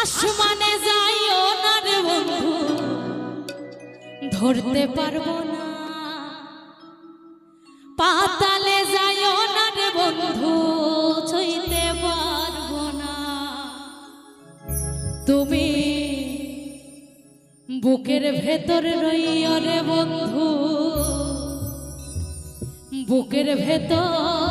আসমানে যাইও না রে বন্ধু। ধরতে পারব না। পাতালে যাইও না রে বন্ধু, ছইতে পারব না। তুমি বুকের ভেতর রইও রে বন্ধু, বুকের ভেতর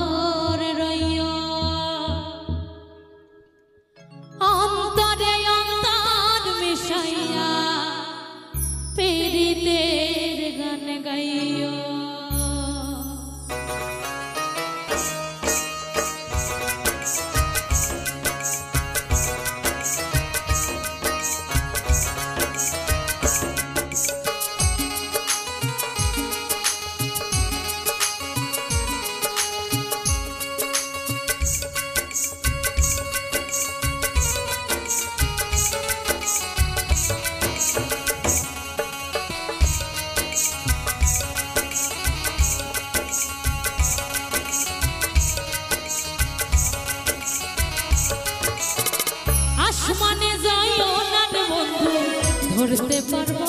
ধরতে পারব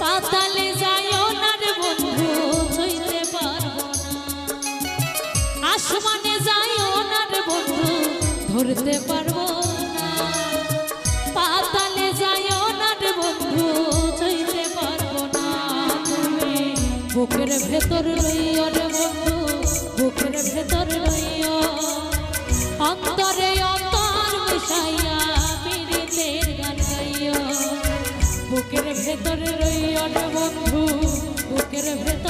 পাতালে যাইও না বন্ধু ছইতে পারব আসমানে যাইও না বন্ধু, ধরতে পারব বুকের ভেতর রে বন্ধু, বুকের ভেতর অন্তরে বুকের ভেতর রইও রে বন্ধু বুকের ভেতর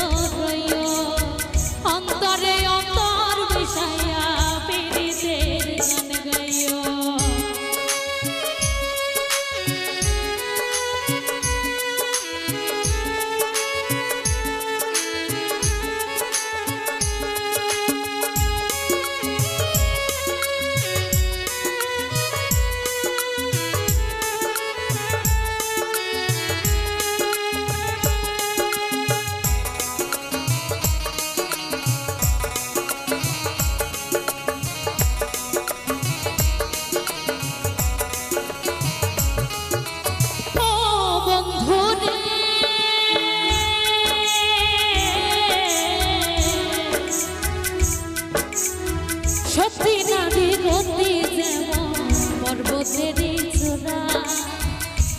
সত্যি নারী গতি যেমন পর্বতেরই চূড়া,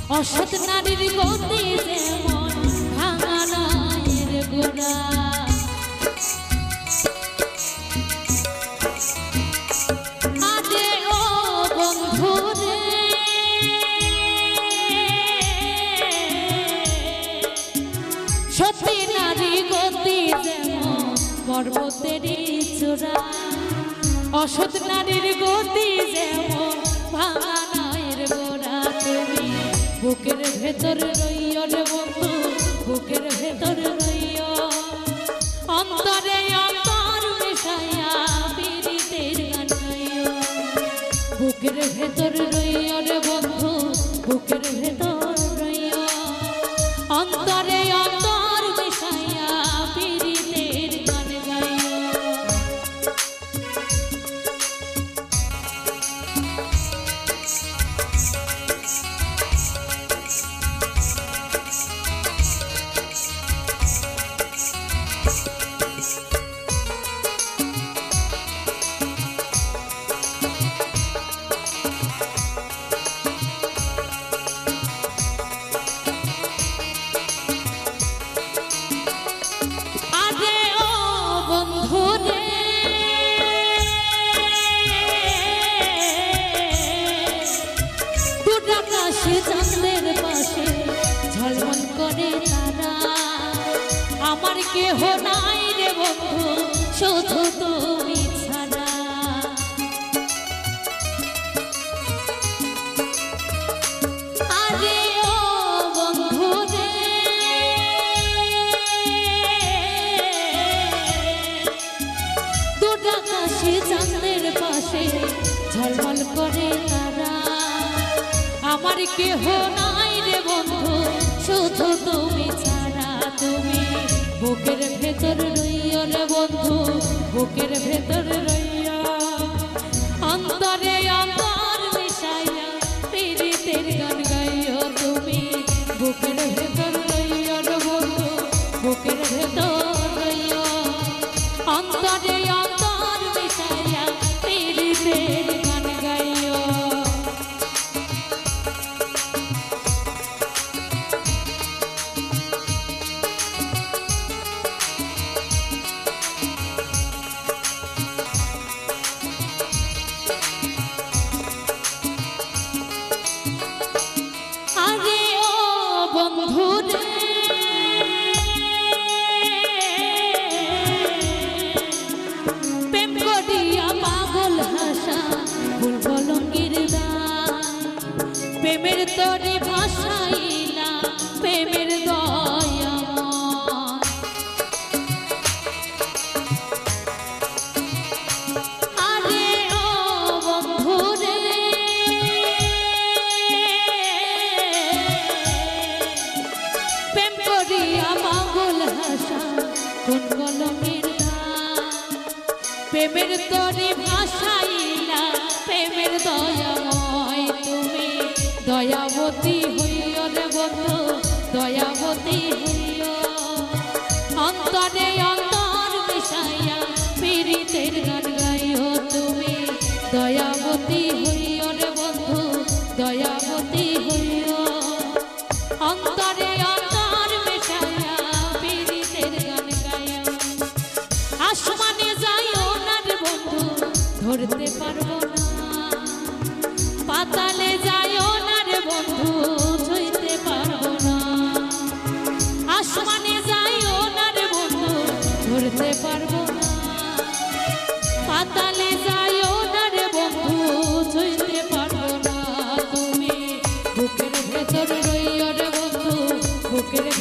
অসৎ নারীর গতি যেমন ভাঙা নায়ের গোড়া সত্যি নারী গতি যেমন পর্বতেরই চূড়া অসৎ নারীর গতি যেমন, ভাঙা নয়ের গোড়া তুমি। বুকের ভেতর রইয় রে বন্ধু, বুকের ভেতর রইয় অন্তরে অন্তর মিশাইয়া পীড়িতের গান বুকের ভেতর রইয় রে বন্ধু, বুকের ভেতর আমার কেহ নাই রে বন্ধু, শুধু তুমি ছাড়া। আরে ও বন্ধু রে দুটাকাশি চাঁদের পাশে ঝলমল করে তারা। আমার কেহ নাই রে বন্ধু, শুধু তুমি ছাড়া। বুকের ভেতর রইয়া রে বন্ধু, বুকের ভেতর রইয়া অন্তরে অন্তর মিশাইয়া পীড়িতের গান গাইয়া তুমি, বুকের ভেতর রইয়া রে বন্ধু, বুকের প্রেমের তরি ভাষাইলা প্রেমের দয়াময় তুমি। দয়াবতী হইও রে বন্ধু দয়াবতী হইয়া অন্তরে অন্তর মিশাইয়া ভেতর রইও রে বন্ধু রে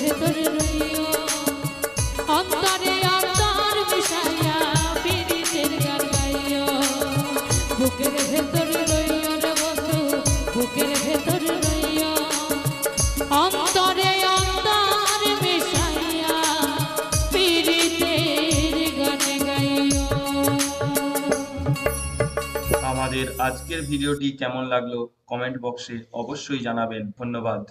আমাদের আজকের ভিডিওটি কেমন লাগল? কমেন্ট বক্সে অবশ্যই জানাবেন। ধন্যবাদ।